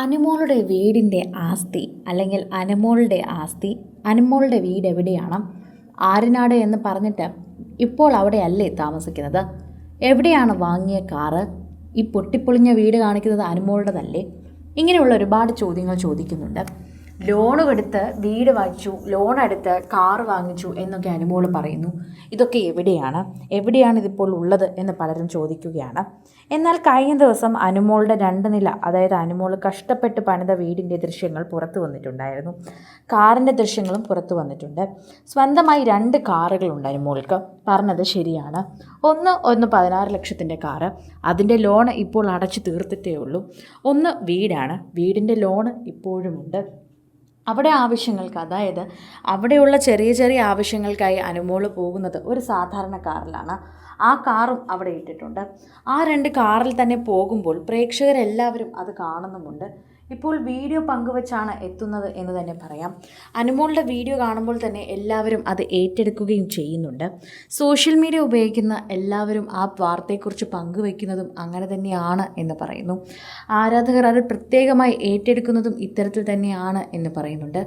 അനുമോളുടെ വീടിന്റെ ആസ്തി അല്ലെങ്കിൽ അനുമോളുടെ ആസ്തി അനുമോളുടെ വീട് എവിടെയാണ്? ആര്യനാട് എന്ന് പറഞ്ഞിട്ട് ഇപ്പോൾ അവിടെയല്ലേ താമസിക്കുന്നത്? എവിടെയാണ് വാങ്ങിയ കാറ്? ഈ പൊട്ടിപ്പൊളിഞ്ഞ വീട് കാണിക്കുന്നത് അനുമോളുടേതല്ലേ? ഇങ്ങനെയുള്ള ഒരുപാട് ചോദ്യങ്ങൾ ചോദിക്കുന്നുണ്ട്. ലോൺ എടുത്ത് വീട് വാങ്ങിച്ചു ലോൺ എടുത്ത് കാർ വാങ്ങിച്ചു എന്നൊക്കെ അനുമോൾ പറയുന്നു. ഇതൊക്കെ എവിടെയാണ്? എവിടെയാണ് ഇതിപ്പോൾ ഉള്ളത് എന്ന് പലരും ചോദിക്കുകയാണ്. എന്നാൽ കഴിഞ്ഞ ദിവസം അനുമോളുടെ രണ്ട് നില അതായത് അനുമോൾ കഷ്ടപ്പെട്ട് പണിത വീടിന്റെ ദൃശ്യങ്ങൾ പുറത്തു വന്നിട്ടുണ്ടായിരുന്നു. കാറിന്റെ ദൃശ്യങ്ങളും പുറത്തു വന്നിട്ടുണ്ട്. സ്വന്തമായി രണ്ട് കാറുകളുണ്ട് അനുമോൾക്ക്. പറഞ്ഞത് ശരിയാണ്. ഒന്ന് ഒന്ന് പതിനാറ് ലക്ഷത്തിന്റെ കാറ്. അതിന്റെ ലോൺ ഇപ്പോൾ അടച്ചു തീർത്തിട്ടേ ഉള്ളൂ. ഒന്ന് വീടാണ്. വീടിന്റെ ലോൺ ഇപ്പോഴുമുണ്ട്. അവിടെ ആവശ്യങ്ങൾക്ക് അതായത് അവിടെയുള്ള ചെറിയ ചെറിയ ആവശ്യങ്ങൾക്കായി അനുമോൾ പോകുന്നത് ഒരു സാധാരണ കാറിലാണ്. ആ കാറും അവിടെ ഇട്ടിട്ടുണ്ട്. ആ രണ്ട് കാറിൽ തന്നെ പോകുമ്പോൾ പ്രേക്ഷകരെല്ലാവരും അത് കാണുന്നുമുണ്ട്. ഇപ്പോൾ വീഡിയോ പങ്കുവച്ചാണ് എത്തുന്നത് എന്ന് തന്നെ പറയാം. അനുമോളുടെ വീഡിയോ കാണുമ്പോൾ തന്നെ എല്ലാവരും അത് ഏറ്റെടുക്കുകയും ചെയ്യുന്നുണ്ട്. സോഷ്യൽ മീഡിയ ഉപയോഗിക്കുന്ന എല്ലാവരും ആ വാർത്തയെക്കുറിച്ച് പങ്കുവയ്ക്കുന്നതും അങ്ങനെ തന്നെയാണ് എന്ന് പറയുന്നു. ആരാധകർ അത് പ്രത്യേകമായി ഏറ്റെടുക്കുന്നതും ഇത്തരത്തിൽ തന്നെയാണ് എന്ന് പറയുന്നുണ്ട്.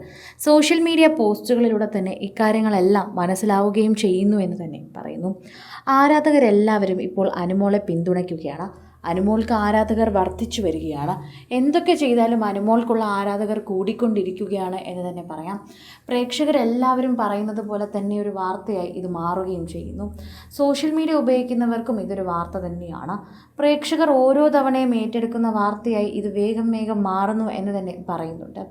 സോഷ്യൽ മീഡിയ പോസ്റ്റുകളിലൂടെ തന്നെ ഇക്കാര്യങ്ങളെല്ലാം മനസ്സിലാവുകയും ചെയ്യുന്നു എന്ന് തന്നെ പറയുന്നു. ആരാധകരെല്ലാവരും ഇപ്പോൾ അനുമോളെ പിന്തുണയ്ക്കുകയാണ്. അനുമോൾക്ക് ആരാധകർ വർദ്ധിച്ചു വരികയാണ്. എന്തൊക്കെ ചെയ്താലും അനുമോൾക്കുള്ള ആരാധകർ കൂടിക്കൊണ്ടിരിക്കുകയാണ് എന്ന് തന്നെ പറയാം. പ്രേക്ഷകരെല്ലാവരും പറയുന്നത് പോലെ തന്നെ ഒരു വാർത്തയായി ഇത് മാറുകയും ചെയ്യുന്നു. സോഷ്യൽ മീഡിയ ഉപയോഗിക്കുന്നവർക്കും ഇതൊരു വാർത്ത തന്നെയാണ്. പ്രേക്ഷകർ ഓരോ തവണയും ഏറ്റെടുക്കുന്ന വാർത്തയായി ഇത് വേഗം വേഗം മാറുന്നു എന്ന് തന്നെ പറയുന്നുണ്ട്.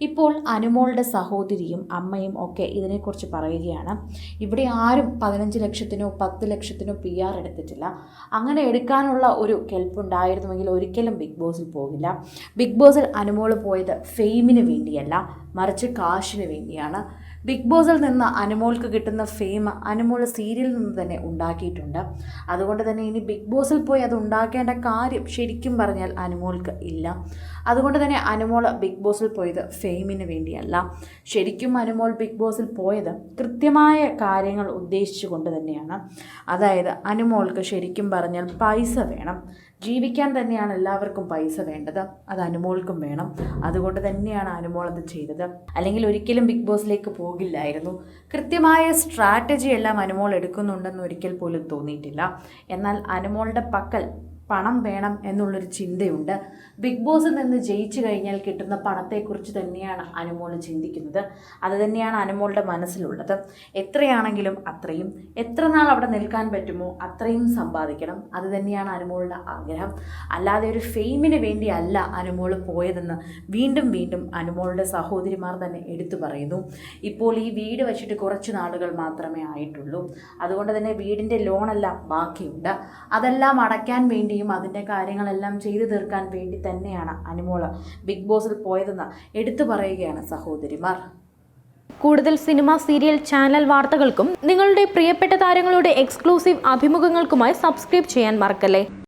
ഇപ്പോൾ അനുമോളുടെ സഹോദരിയും അമ്മയും ഒക്കെ ഇതിനെക്കുറിച്ച് പറയുകയാണ്. ഇവിടെ ആരും പതിനഞ്ച് ലക്ഷത്തിനോ പത്ത് ലക്ഷത്തിനോ പി ആർ എടുത്തിട്ടില്ല. അങ്ങനെ എടുക്കാനുള്ള ഒരു കെൽപ്പുണ്ടായിരുന്നുവെങ്കിൽ ഒരിക്കലും ബിഗ് ബോസിൽ പോകില്ല. ബിഗ് ബോസിൽ അനുമോൾ പോയത് ഫെയിമിന് വേണ്ടിയല്ല മറിച്ച് കാശിന് വേണ്ടിയാണ്. ബിഗ് ബോസിൽ നിന്ന് അനുമോൾക്ക് കിട്ടുന്ന ഫെയിം അനുമോൾ സീരിയലിൽ നിന്ന് തന്നെ ഉണ്ടാക്കിയിട്ടുണ്ട്. അതുകൊണ്ട് തന്നെ ഇനി ബിഗ് ബോസിൽ പോയി അത് ഉണ്ടാക്കേണ്ട കാര്യം ശരിക്കും പറഞ്ഞാൽ അനുമോൾക്ക് ഇല്ല. അതുകൊണ്ട് തന്നെ അനുമോൾ ബിഗ് ബോസിൽ പോയത് ഫെയിമിന് വേണ്ടിയല്ല. ശരിക്കും അനുമോൾ ബിഗ് ബോസിൽ പോയത് കൃത്യമായ കാര്യങ്ങൾ ഉദ്ദേശിച്ചുകൊണ്ട് തന്നെയാണ്. അതായത് അനുമോൾക്ക് ശരിക്കും പറഞ്ഞാൽ പൈസ വേണം. ജീവിക്കാൻ തന്നെയാണ് എല്ലാവർക്കും പൈസ വേണ്ടത്. അത് അനുമോൾക്കും വേണം. അതുകൊണ്ട് തന്നെയാണ് അനുമോൾ അത് ചെയ്തത്. അല്ലെങ്കിൽ ഒരിക്കലും ബിഗ് ബോസിലേക്ക് പോകില്ലായിരുന്നു. കൃത്യമായ സ്ട്രാറ്റജി എല്ലാം അനുമോൾ എടുക്കുന്നുണ്ടെന്ന് ഒരിക്കൽ പോലും തോന്നിയിട്ടില്ല. എന്നാൽ അനുമോളുടെ പക്കൽ പണം വേണം എന്നുള്ളൊരു ചിന്തയുണ്ട്. ബിഗ് ബോസിൽ നിന്ന് ജയിച്ചു കഴിഞ്ഞാൽ കിട്ടുന്ന പണത്തെക്കുറിച്ച് തന്നെയാണ് അനുമോൾ ചിന്തിക്കുന്നത്. അത് തന്നെയാണ് അനുമോളുടെ മനസ്സിലുള്ളത്. എത്രയാണെങ്കിലും അത്രയും എത്ര നാൾ അവിടെ നിൽക്കാൻ പറ്റുമോ അത്രയും സമ്പാദിക്കണം. അത് തന്നെയാണ് അനുമോളുടെ ആഗ്രഹം. അല്ലാതെ ഒരു ഫെയിമിന് വേണ്ടിയല്ല അനുമോൾ പോയതെന്ന് വീണ്ടും വീണ്ടും അനുമോളുടെ സഹോദരിമാർ തന്നെ എടുത്തു പറയുന്നു. ഇപ്പോൾ ഈ വീട് വെച്ചിട്ട് കുറച്ച് നാളുകൾ മാത്രമേ ആയിട്ടുള്ളൂ. അതുകൊണ്ട് തന്നെ വീടിന്റെ ലോണെല്ലാം ബാക്കിയുണ്ട്. അതെല്ലാം അടയ്ക്കാൻ വേണ്ടിയും അതിന്റെ കാര്യങ്ങളെല്ലാം ചെയ്തു തീർക്കാൻ വേണ്ടി തന്നെയാണ് അനുമോൾ ബിഗ് ബോസിൽ പോയതെന്ന് എടുത്തു പറയുകയാണ് സഹോദരിമാർ. കൂടുതൽ സിനിമ സീരിയൽ ചാനൽ വാർത്തകൾക്കും നിങ്ങളുടെ പ്രിയപ്പെട്ട താരങ്ങളുടെ എക്സ്ക്ലൂസീവ് അഭിമുഖങ്ങൾക്കുമായി സബ്സ്ക്രൈബ് ചെയ്യാൻ മറക്കല്ലേ?